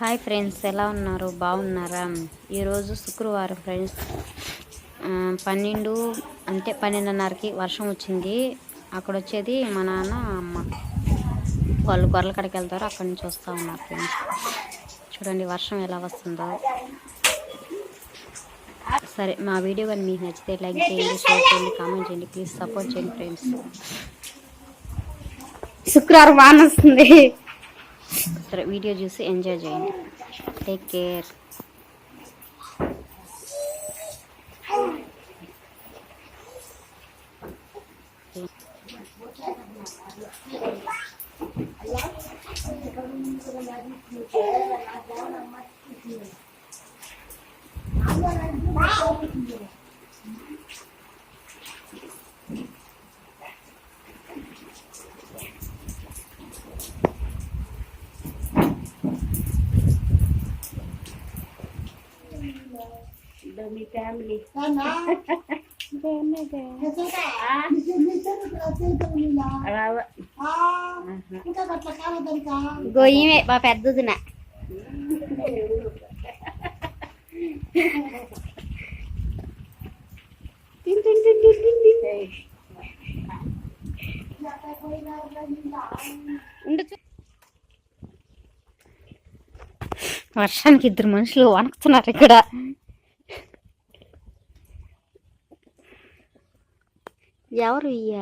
Hi friends ఎలా ఉన్నారు? బాగున్నారా? ఈరోజు శుక్రవారం ఫ్రెండ్స్. పన్నెండు అంటే పన్నెండున్నరకి వర్షం వచ్చింది. అక్కడ వచ్చేది మా నాన్న అమ్మ. వాళ్ళు గొర్రెల కడికి వెళ్తారు అక్కడి నుంచి వస్తూ ఉన్నారు ఫ్రెండ్స్. చూడండి వర్షం ఎలా వస్తుందో. సరే మా వీడియో కానీ మీకు నచ్చితే లైక్ చేయండి షేర్ చేయండి కామెంట్ చేయండి ప్లీజ్ సపోర్ట్ చేయండి ఫ్రెండ్స్. శుక్రవారం వాన వస్తుంది. చూస్తారు వీడియో చూసి ఎంజాయ్ చేయండి. టేక్ కేర్ మీ ఫ్యామిలీ. గొయ్యమే మా పెద్దదిన వర్షానికి ఇద్దరు మనుషులు వణుకుతున్నారు ఇక్కడ. ఎవరు ఇయ్య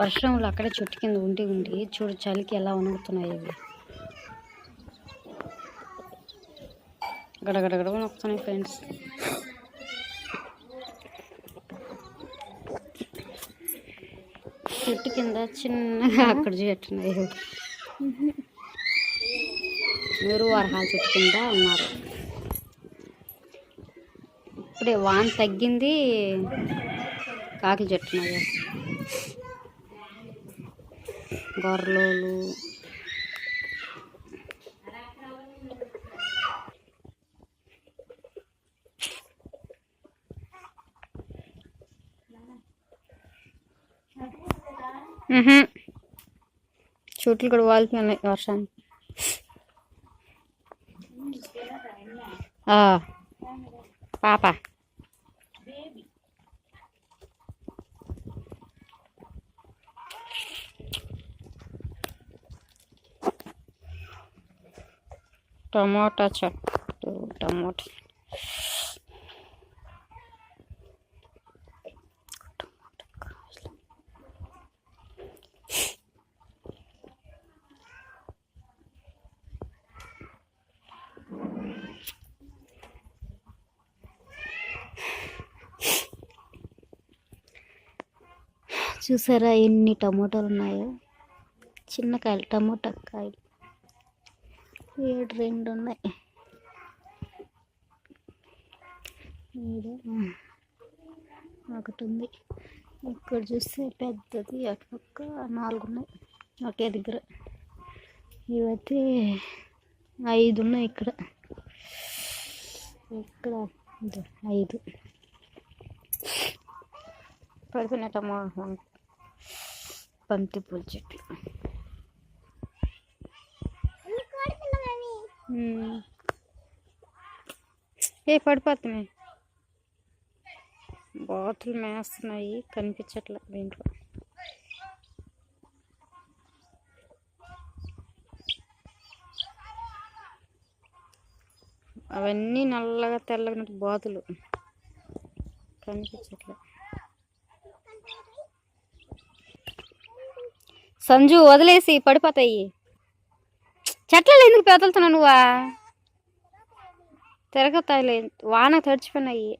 వర్షంలో అక్కడే చెట్టు కింద ఉండి ఉండి చూడు చలికి ఎలా వణుకుతున్నాయి ఇవి గడగడగడ వణుకుతున్నాయి ఫ్రెండ్స్ చెట్టు కింద చిన్నగా అక్కడ చెట్టున్నాయి మీరు వరహాల చెట్టు కింద ఉన్నారు. ఇప్పుడే వాన తగ్గింది కాకి చెట్టున్నాయి. గొర్రెలు. చెట్లు కూడా వాలిపోయినాయి వర్షానికి. పాప టమోటా చెట్టు టమోటా చూసారా ఎన్ని టమోటాలు ఉన్నాయో? చిన్న కాయలు టమోటా కాయలు. ఏడు రెండు ఉన్నాయి. ఏడు ఒకటి ఉంది. ఇక్కడ చూస్తే పెద్దది అటు పక్క నాలుగు ఉన్నాయి. ఒకే దగ్గర. ఇవైతే ఐదు ఉన్నాయి ఇక్కడ. ఇక్కడ ఐదు. పడిపోయిన టమోటా బంతి పూల చెట్లు. ఏ పడిపోతున్నాయి. బాతులు మేస్తున్నాయి కనిపించట్లే దీంట్లో. అవన్నీ నల్లగా తెల్లగా బాతులు. కనిపించట్లే. సంజు వదిలేసి పడిపోతాయి. చెట్లలో ఎందుకు పెదలుతున్నావు నువ్వా? తిరగతాయి వాన తడిచిపోయినాయి.